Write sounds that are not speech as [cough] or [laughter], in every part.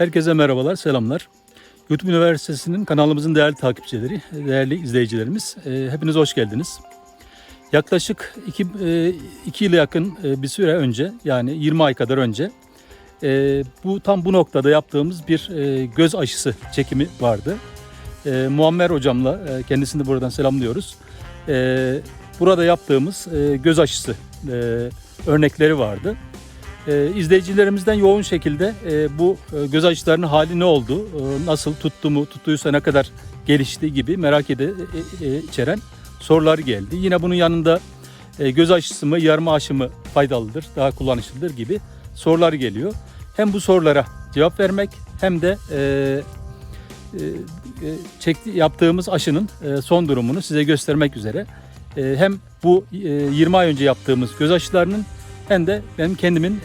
Herkese merhabalar, selamlar. YouTube Üniversitesi'nin kanalımızın değerli takipçileri, değerli izleyicilerimiz, e, hepiniz hoş geldiniz. Yaklaşık iki, e, iki yıla yakın e, bir süre önce, yani 20 ay kadar önce, e, bu tam bu noktada yaptığımız bir göz aşısı çekimi vardı. Muammer hocamla, kendisini buradan selamlıyoruz. Burada yaptığımız göz aşısı örnekleri vardı. Ee, izleyicilerimizden yoğun şekilde e, bu e, göz aşılarının hali ne oldu, e, nasıl tuttu mu, tuttuysa ne kadar gelişti gibi merak ede, e, e, içeren sorular geldi. Yine bunun yanında e, göz aşısı mı, yarma aşı mı faydalıdır, daha kullanışlıdır gibi sorular geliyor. Hem bu sorulara cevap vermek hem de e, e, e, çekti, yaptığımız aşının e, son durumunu size göstermek üzere e, hem bu e, 20 ay önce yaptığımız göz aşılarının hem de benim kendimin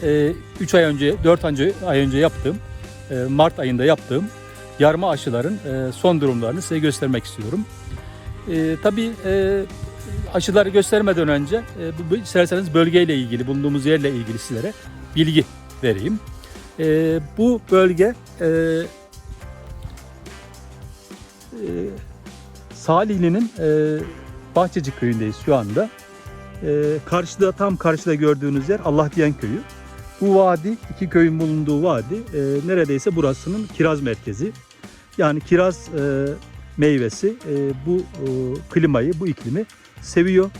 3 ay önce, 4 ay önce yaptığım, e, Mart ayında yaptığım yarma aşıların e, son durumlarını size göstermek istiyorum. E, tabii e, aşıları göstermeden önce e, isterseniz bölgeyle ilgili, bulunduğumuz yerle ilgili sizlere bilgi vereyim. E, bu bölge e, e, Salihli'nin e, Bahçeci köyündeyiz şu anda. Ee, karşıda tam karşıda gördüğünüz yer Allah diyen köyü. Bu vadi iki köyün bulunduğu vadi e, neredeyse burasının kiraz merkezi. Yani kiraz e, meyvesi e, bu e, klimayı, bu iklimi seviyor.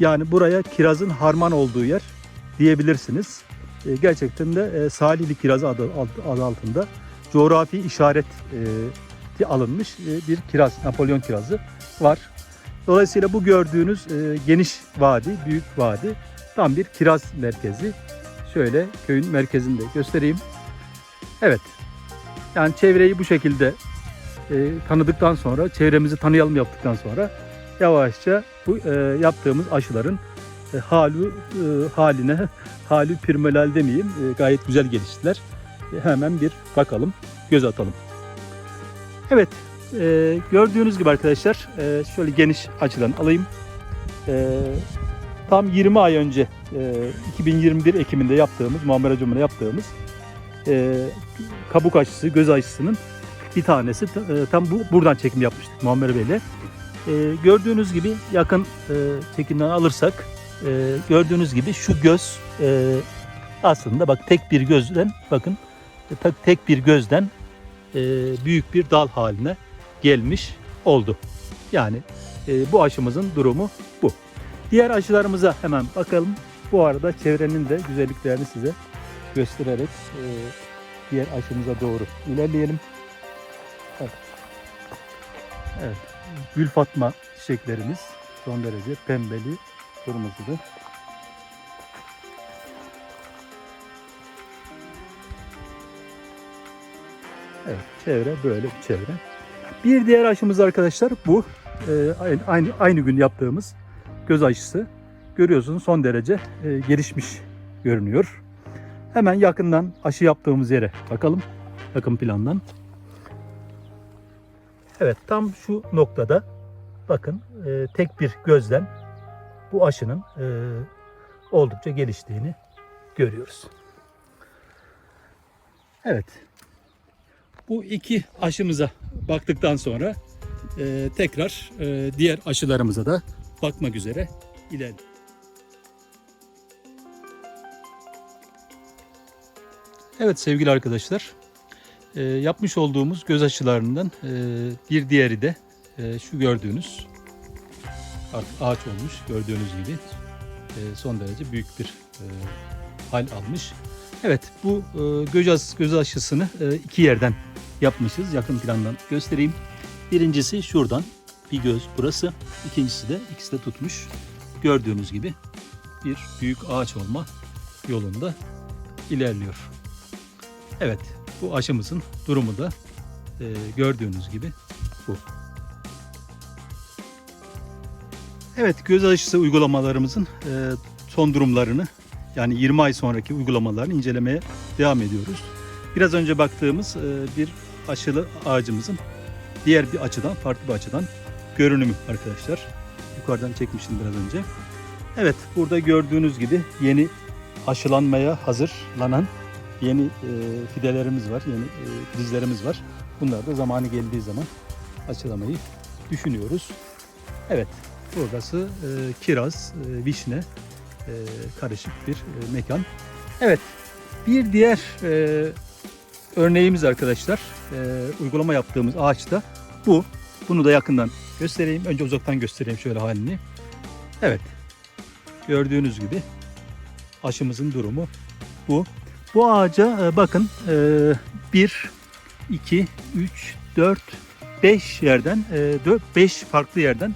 Yani buraya kirazın harman olduğu yer diyebilirsiniz. E, gerçekten de e, Salihli kirazı adı, adı altında coğrafi işaret e, alınmış e, bir kiraz, Napolyon kirazı var. Dolayısıyla bu gördüğünüz e, geniş vadi, büyük vadi tam bir kiraz merkezi. Şöyle köyün merkezinde göstereyim. Evet. Yani çevreyi bu şekilde e, tanıdıktan sonra, çevremizi tanıyalım yaptıktan sonra yavaşça bu e, yaptığımız aşıların e, halü e, haline, [laughs] halü pirmelal demeyeyim, e, gayet güzel geliştiler. E, hemen bir bakalım, göz atalım. Evet, ee, gördüğünüz gibi arkadaşlar e, şöyle geniş açıdan alayım. Ee, tam 20 ay önce e, 2021 Ekim'inde yaptığımız Muammer Hocam'la yaptığımız e, kabuk aşısı, göz aşısının bir tanesi e, tam bu buradan çekim yapmıştık Muammer Bey'le. E, gördüğünüz gibi yakın e, çekimden alırsak e, gördüğünüz gibi şu göz e, aslında bak tek bir gözden bakın e, tek bir gözden e, büyük bir dal haline gelmiş oldu. Yani e, bu aşımızın durumu bu. Diğer aşılarımıza hemen bakalım. Bu arada çevrenin de güzelliklerini size göstererek e, diğer aşımıza doğru ilerleyelim. Evet. evet. Gül Fatma çiçeklerimiz son derece pembeli, kırmızılı. Evet, çevre böyle bir çevre. Bir diğer aşımız arkadaşlar bu. Ee, aynı, aynı, gün yaptığımız göz aşısı. Görüyorsunuz son derece e, gelişmiş görünüyor. Hemen yakından aşı yaptığımız yere bakalım. Yakın plandan. Evet tam şu noktada bakın e, tek bir gözden bu aşının e, oldukça geliştiğini görüyoruz. Evet bu iki aşımıza baktıktan sonra e, tekrar e, diğer aşılarımıza da bakmak üzere ilerleyelim. Evet sevgili arkadaşlar, e, yapmış olduğumuz göz aşılarından e, bir diğeri de e, şu gördüğünüz artık ağaç olmuş gördüğünüz gibi e, son derece büyük bir e, hal almış. Evet bu e, göz, aşı, göz aşısını e, iki yerden yapmışız. Yakın plandan göstereyim. Birincisi şuradan bir göz burası. İkincisi de ikisi de tutmuş. Gördüğünüz gibi bir büyük ağaç olma yolunda ilerliyor. Evet bu aşımızın durumu da e, gördüğünüz gibi bu. Evet göz aşısı uygulamalarımızın e, son durumlarını yani 20 ay sonraki uygulamalarını incelemeye devam ediyoruz. Biraz önce baktığımız e, bir aşılı ağacımızın diğer bir açıdan, farklı bir açıdan görünümü arkadaşlar. Yukarıdan çekmiştim biraz önce. Evet, burada gördüğünüz gibi yeni aşılanmaya hazırlanan yeni e, fidelerimiz var, yeni e, filizlerimiz var. Bunlar da zamanı geldiği zaman aşılamayı düşünüyoruz. Evet, burası e, kiraz, e, vişne e, karışık bir e, mekan. Evet, bir diğer e, örneğimiz arkadaşlar, e, uygulama yaptığımız ağaçta bu. Bunu da yakından göstereyim. Önce uzaktan göstereyim şöyle halini. Evet, gördüğünüz gibi aşımızın durumu bu. Bu ağaca e, bakın 1, 2, 3, 4, 5 yerden 5 farklı yerden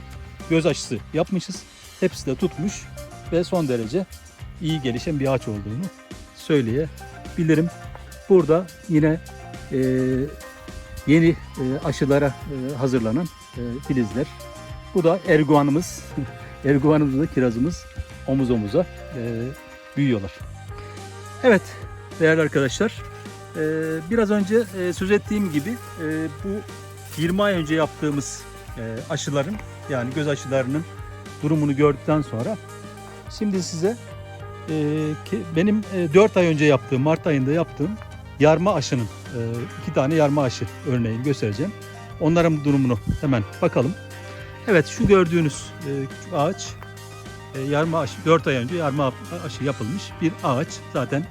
göz aşısı yapmışız. Hepsi de tutmuş ve son derece iyi gelişen bir ağaç olduğunu söyleyebilirim. Burada yine e, yeni e, aşılara e, hazırlanan e, filizler. Bu da erguvanımız. [laughs] erguvanımızla kirazımız omuz omuza büyüyorlar. Evet değerli arkadaşlar biraz önce söz ettiğim gibi bu 20 ay önce yaptığımız aşıların yani göz aşılarının durumunu gördükten sonra şimdi size benim e, 4 ay önce yaptığım Mart ayında yaptığım yarma aşının e, iki tane yarma aşı örneğini göstereceğim. Onların durumunu hemen bakalım. Evet şu gördüğünüz e, küçük ağaç e, yarma aşı 4 ay önce yarma aşı yapılmış bir ağaç. Zaten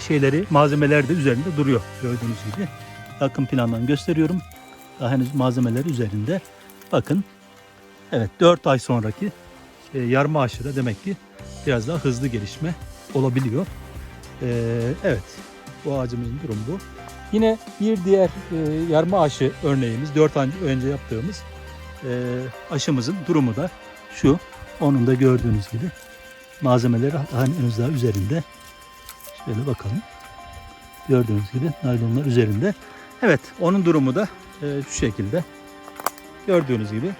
şeyleri malzemeler de üzerinde duruyor gördüğünüz gibi. Yakın plandan gösteriyorum. Daha henüz malzemeler üzerinde. Bakın. Evet 4 ay sonraki yarma aşıda demek ki biraz daha hızlı gelişme olabiliyor. Evet bu ağacımızın durumu bu. Yine bir diğer e, yarma aşı örneğimiz 4 ay önce yaptığımız e, aşımızın durumu da şu. Onun da gördüğünüz gibi malzemeleri henüz daha üzerinde. Şöyle bakalım. Gördüğünüz gibi naylonlar üzerinde. Evet onun durumu da e, şu şekilde. Gördüğünüz gibi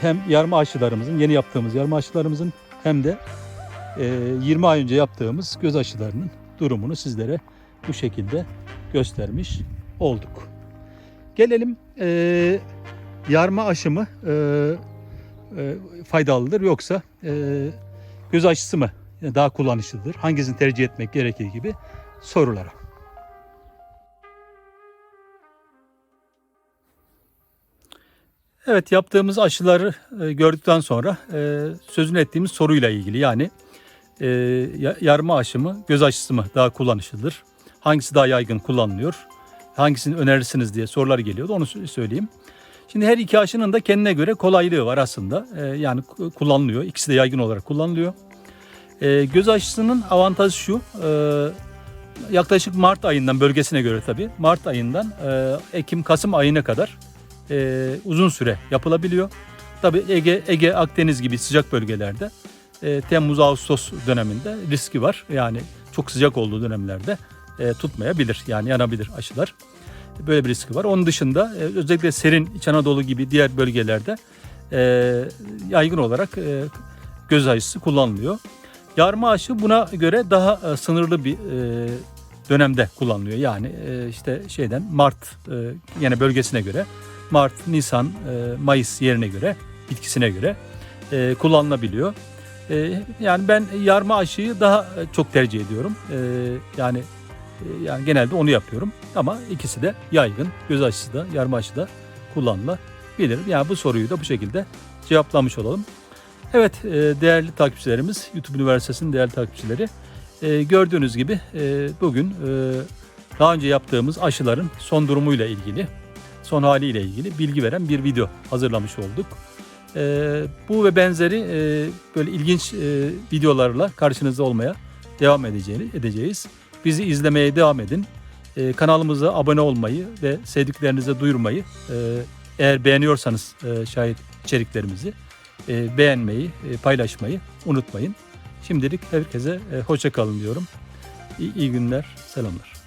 hem yarma aşılarımızın yeni yaptığımız yarma aşılarımızın hem de e, 20 ay önce yaptığımız göz aşılarının durumunu sizlere bu şekilde göstermiş olduk. Gelelim e, yarma aşı mı e, e, faydalıdır yoksa e, göz aşısı mı daha kullanışlıdır? Hangisini tercih etmek gerekir gibi sorulara. Evet yaptığımız aşıları e, gördükten sonra e, sözünü ettiğimiz soruyla ilgili yani e, ya- yarma aşı mı göz aşısı mı daha kullanışlıdır? Hangisi daha yaygın kullanılıyor? Hangisini önerirsiniz diye sorular geliyordu onu sö- söyleyeyim. Şimdi her iki aşının da kendine göre kolaylığı var aslında. E, yani ku- kullanılıyor. İkisi de yaygın olarak kullanılıyor. E, göz aşısının avantajı şu. e, yaklaşık Mart ayından bölgesine göre tabii. Mart ayından e, Ekim Kasım ayına kadar e, uzun süre yapılabiliyor. Tabii Ege Ege Akdeniz gibi sıcak bölgelerde e, Temmuz Ağustos döneminde riski var. Yani çok sıcak olduğu dönemlerde e, tutmayabilir. Yani yanabilir aşılar. Böyle bir riski var. Onun dışında e, özellikle serin İç Anadolu gibi diğer bölgelerde e, yaygın olarak e, göz aşısı kullanılıyor. Yarma aşı buna göre daha e, sınırlı bir e, dönemde kullanılıyor. Yani e, işte şeyden Mart e, yine bölgesine göre Mart, Nisan, e, Mayıs yerine göre bitkisine göre e, kullanılabiliyor. E, yani ben yarma aşıyı daha e, çok tercih ediyorum. E, yani yani genelde onu yapıyorum. Ama ikisi de yaygın. Göz aşısı da yarma aşı da kullanılabilir. Yani bu soruyu da bu şekilde cevaplamış olalım. Evet e, değerli takipçilerimiz, YouTube Üniversitesi'nin değerli takipçileri e, gördüğünüz gibi e, bugün daha önce yaptığımız aşıların son durumuyla ilgili, son haliyle ilgili bilgi veren bir video hazırlamış olduk. Bu ve benzeri böyle ilginç videolarla karşınızda olmaya devam edeceğiz. Bizi izlemeye devam edin. E, kanalımıza abone olmayı ve sevdiklerinize duyurmayı e, eğer beğeniyorsanız e, şayet içeriklerimizi e, beğenmeyi, e, paylaşmayı unutmayın. Şimdilik herkese e, hoşça kalın diyorum. İyi, iyi günler, selamlar.